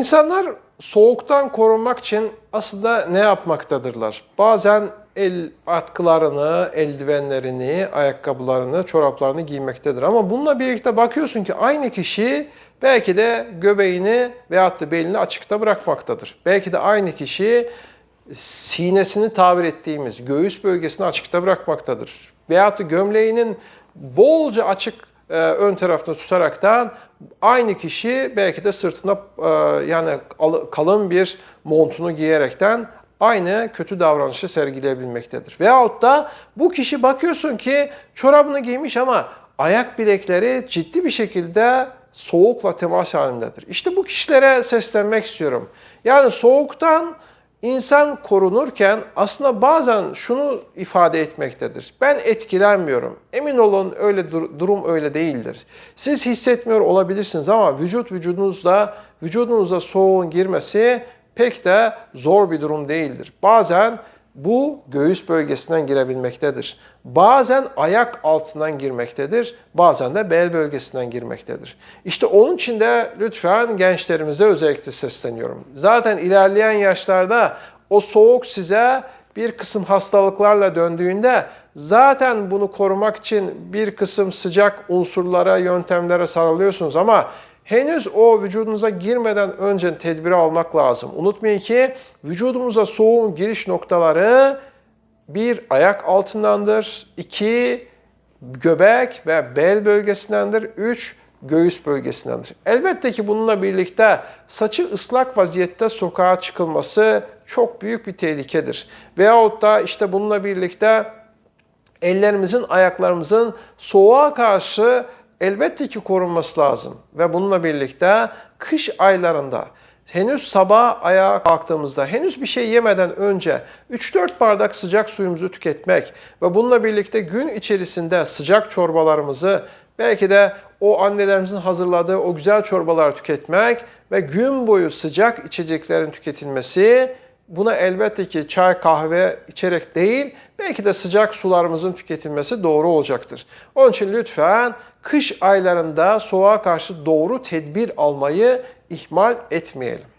İnsanlar soğuktan korunmak için aslında ne yapmaktadırlar? Bazen el atkılarını, eldivenlerini, ayakkabılarını, çoraplarını giymektedir. Ama bununla birlikte bakıyorsun ki aynı kişi belki de göbeğini veyahut da belini açıkta bırakmaktadır. Belki de aynı kişi sinesini tabir ettiğimiz göğüs bölgesini açıkta bırakmaktadır. Veyahut da gömleğinin bolca açık e, ön tarafta tutaraktan aynı kişi belki de sırtına e, yani al- kalın bir montunu giyerekten aynı kötü davranışı sergileyebilmektedir. Veyahut da bu kişi bakıyorsun ki çorabını giymiş ama ayak bilekleri ciddi bir şekilde soğukla temas halindedir. İşte bu kişilere seslenmek istiyorum. Yani soğuktan İnsan korunurken aslında bazen şunu ifade etmektedir. Ben etkilenmiyorum. Emin olun öyle dur- durum öyle değildir. Siz hissetmiyor olabilirsiniz ama vücut vücudunuzda vücudunuza soğuğun girmesi pek de zor bir durum değildir. Bazen bu göğüs bölgesinden girebilmektedir. Bazen ayak altından girmektedir. Bazen de bel bölgesinden girmektedir. İşte onun için de lütfen gençlerimize özellikle sesleniyorum. Zaten ilerleyen yaşlarda o soğuk size bir kısım hastalıklarla döndüğünde zaten bunu korumak için bir kısım sıcak unsurlara, yöntemlere sarılıyorsunuz ama henüz o vücudunuza girmeden önce tedbiri almak lazım. Unutmayın ki vücudumuza soğuğun giriş noktaları bir ayak altındandır, iki göbek ve bel bölgesindendir, üç göğüs bölgesindendir. Elbette ki bununla birlikte saçı ıslak vaziyette sokağa çıkılması çok büyük bir tehlikedir. Veyahut da işte bununla birlikte ellerimizin, ayaklarımızın soğuğa karşı elbette ki korunması lazım. Ve bununla birlikte kış aylarında henüz sabah ayağa kalktığımızda henüz bir şey yemeden önce 3-4 bardak sıcak suyumuzu tüketmek ve bununla birlikte gün içerisinde sıcak çorbalarımızı belki de o annelerimizin hazırladığı o güzel çorbaları tüketmek ve gün boyu sıcak içeceklerin tüketilmesi Buna elbette ki çay, kahve içerek değil, belki de sıcak sularımızın tüketilmesi doğru olacaktır. Onun için lütfen kış aylarında soğuğa karşı doğru tedbir almayı ihmal etmeyelim.